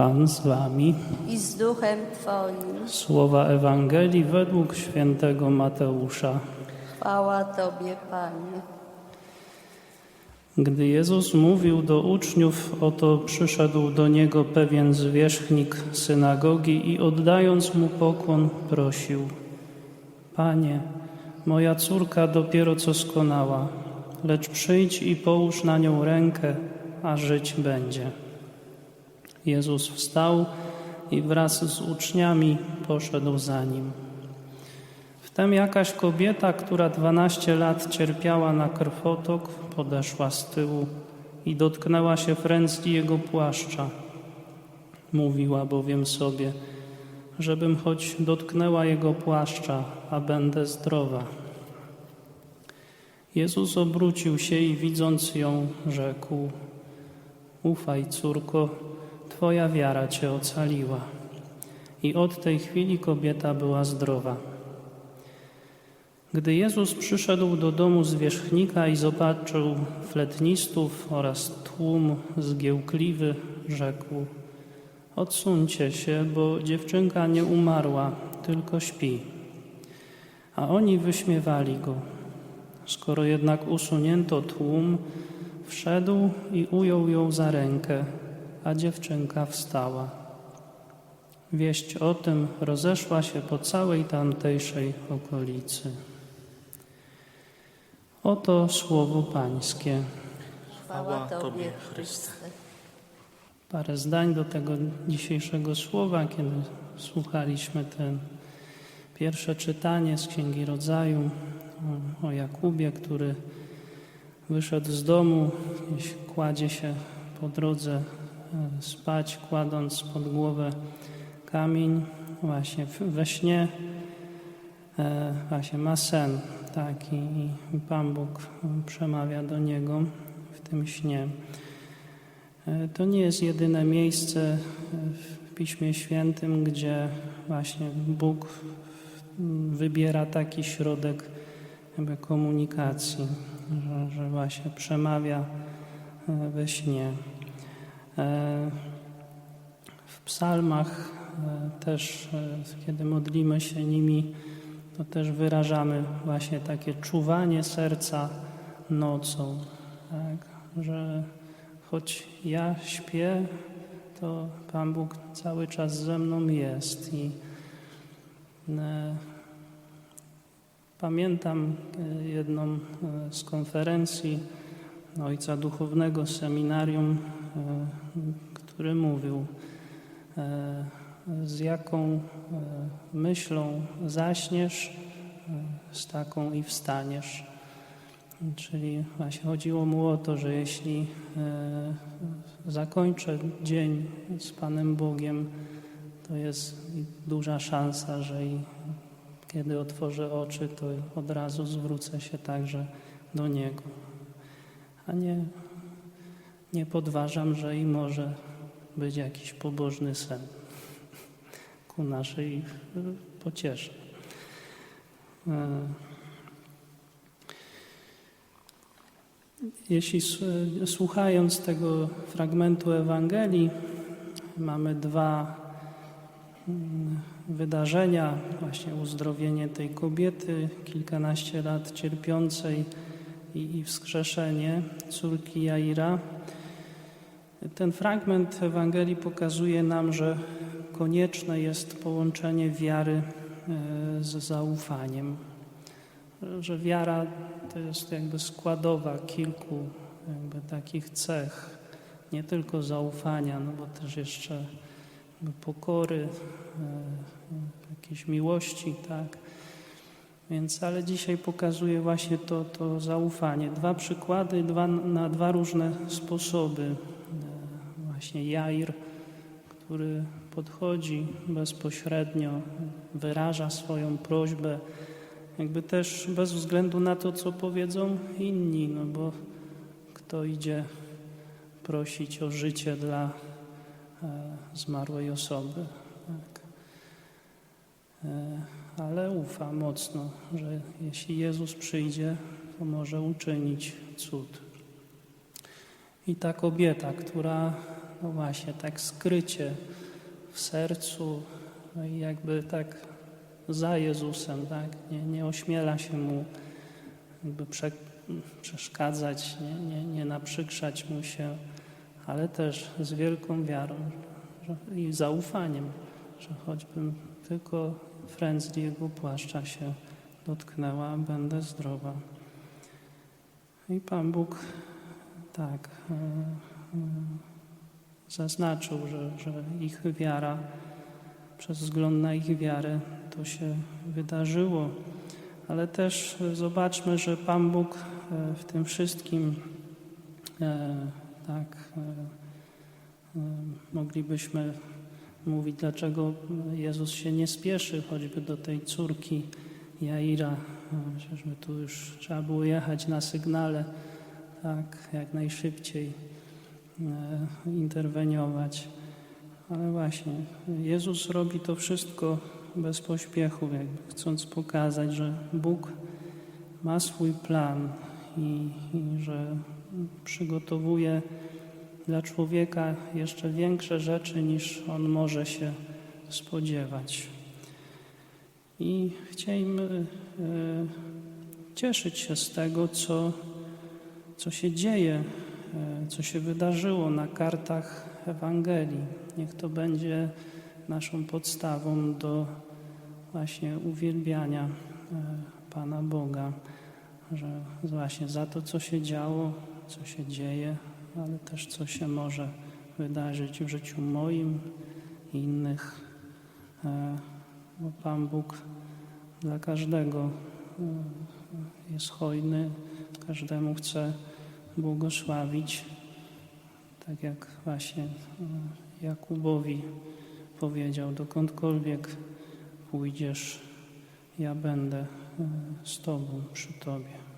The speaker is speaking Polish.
Pan z wami. i z duchem Twoim. Słowa Ewangelii według świętego Mateusza. Chwała Tobie, Panie. Gdy Jezus mówił do uczniów, oto przyszedł do niego pewien zwierzchnik synagogi i oddając mu pokłon prosił: Panie, moja córka dopiero co skonała, lecz przyjdź i połóż na nią rękę, a żyć będzie. Jezus wstał i wraz z uczniami poszedł za nim. Wtem jakaś kobieta, która 12 lat cierpiała na krwotok, podeszła z tyłu i dotknęła się frędzli jego płaszcza. Mówiła bowiem sobie, żebym choć dotknęła jego płaszcza, a będę zdrowa. Jezus obrócił się i widząc ją, rzekł: Ufaj, córko, Twoja wiara cię ocaliła. I od tej chwili kobieta była zdrowa. Gdy Jezus przyszedł do domu zwierzchnika i zobaczył fletnistów oraz tłum zgiełkliwy, rzekł: Odsuńcie się, bo dziewczynka nie umarła, tylko śpi. A oni wyśmiewali go. Skoro jednak usunięto tłum, wszedł i ujął ją za rękę, a dziewczynka wstała. Wieść o tym rozeszła się po całej tamtejszej okolicy. Oto słowo Pańskie. Chwała Tobie, Chryste. Parę zdań do tego dzisiejszego słowa, kiedy słuchaliśmy ten pierwsze czytanie z Księgi Rodzaju o, o Jakubie, który wyszedł z domu, gdzieś kładzie się po drodze spać, kładąc pod głowę kamień, właśnie we śnie, e, właśnie ma sen, tak, i, Pan Bóg przemawia do niego w tym śnie. E, To nie jest jedyne miejsce e, w Piśmie Świętym, gdzie właśnie Bóg wybiera taki środek jakby komunikacji, że, że właśnie przemawia e, we śnie. E, W psalmach e, też, e, kiedy modlimy się nimi, to też wyrażamy właśnie takie czuwanie serca nocą, tak? że choć ja śpię, to Pan Bóg cały czas ze mną jest i pamiętam jedną z konferencji ojca duchownego seminarium, który mówił, e, z jaką e, myślą zaśniesz, e, z taką i wstaniesz. Czyli właśnie chodziło mu o to, że jeśli e, zakończę dzień z Panem Bogiem, to jest duża szansa, że i kiedy otworzę oczy, to od razu zwrócę się także do Niego. A nie, nie podważam, że i może być jakiś pobożny sen ku naszej e, pociesze. E, Jeśli s- słuchając tego fragmentu Ewangelii, mamy dwa mm, wydarzenia, właśnie uzdrowienie tej kobiety, kilkanaście lat cierpiącej i, i wskrzeszenie córki Jaira. Ten fragment Ewangelii pokazuje nam, że konieczne jest połączenie wiary e, z zaufaniem że wiara to jest jakby składowa kilku jakby takich cech, nie tylko zaufania, no bo też jeszcze pokory, e, jakiejś miłości, tak. Więc, ale dzisiaj pokazuje właśnie to, to zaufanie. Dwa przykłady, dwa, na dwa różne sposoby. Właśnie Jair, który podchodzi bezpośrednio, wyraża swoją prośbę, jakby też bez względu na to, co powiedzą inni, no bo kto idzie prosić o życie dla e, zmarłej osoby. Tak. E, ale ufa mocno, że jeśli Jezus przyjdzie, to może uczynić cud. I ta kobieta, która no właśnie tak skrycie w sercu no i jakby tak za Jezusem, tak? Nie, nie ośmiela się mu jakby prze, przeszkadzać, nie, nie, nie naprzykrzać mu się, ale też z wielką wiarą że, i zaufaniem, że choćbym tylko frędzli jego płaszcza się dotknęła, będę zdrowa. I Pan Bóg tak e, e, zaznaczył, że, że ich wiara, przez wzgląd na ich wiarę to się wydarzyło. Ale też zobaczmy, że Pan Bóg e, w tym wszystkim e, tak e, moglibyśmy mówić, dlaczego Jezus się nie spieszy choćby do tej córki Jaira. Przecież tu już trzeba było jechać na sygnale, tak, jak najszybciej interweniować. Ale właśnie, Jezus robi to wszystko bez pośpiechu, jakby chcąc pokazać, że Bóg ma swój plan i, i że przygotowuje dla człowieka jeszcze większe rzeczy niż on może się spodziewać. I chcielibyśmy e, cieszyć się z tego, co, co się dzieje, e, co się wydarzyło na kartach Ewangelii. Niech to będzie naszą podstawą do właśnie uwielbiania e, Pana Boga, że właśnie za to, co się działo, co się dzieje, ale też co się może wydarzyć w życiu moim i innych. E, Bo Pan Bóg dla każdego e, jest hojny, każdemu chce błogosławić, tak jak właśnie e, Jakubowi powiedział, dokądkolwiek pójdziesz, ja będę e, z Tobą, przy Tobie.